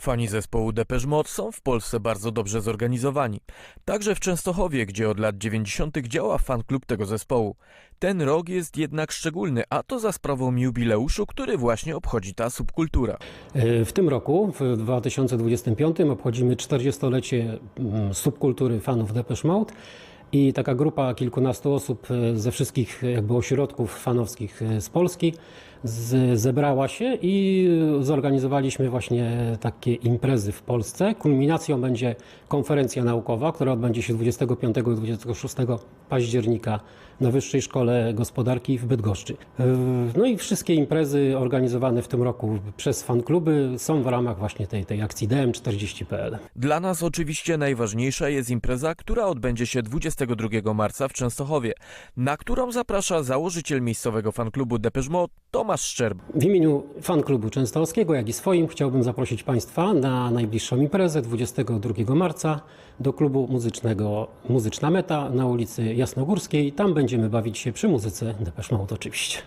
Fani zespołu Depeche Mode są w Polsce bardzo dobrze zorganizowani. Także w Częstochowie, gdzie od lat 90. działa fanklub tego zespołu. Ten rok jest jednak szczególny, a to za sprawą jubileuszu, który właśnie obchodzi ta subkultura. E, W tym roku, w 2025, obchodzimy 40-lecie mm, subkultury fanów Depeche Mode i taka grupa kilkunastu osób e, ze wszystkich e, jakby ośrodków fanowskich e, z Polski z, zebrała się i zorganizowaliśmy właśnie takie imprezy w Polsce. Kulminacją będzie konferencja naukowa, która odbędzie się 25 i 26 października na Wyższej Szkole Gospodarki w Bydgoszczy. No i wszystkie imprezy organizowane w tym roku przez fankluby są w ramach właśnie tej, tej akcji DM40.pl. Dla nas oczywiście najważniejsza jest impreza, która odbędzie się 22 marca w Częstochowie, na którą zaprasza założyciel miejscowego fanklubu Depeche Mode Tomasz Szczerb. W imieniu fanklubu częstochowskiego, jak i swoim, chciałbym zaprosić Państwa na najbliższą imprezę 22 marca do klubu muzycznego Muzyczna Meta na ulicy Jasnogórskiej. Tam będziemy bawić się przy muzyce Depeche Mode oczywiście.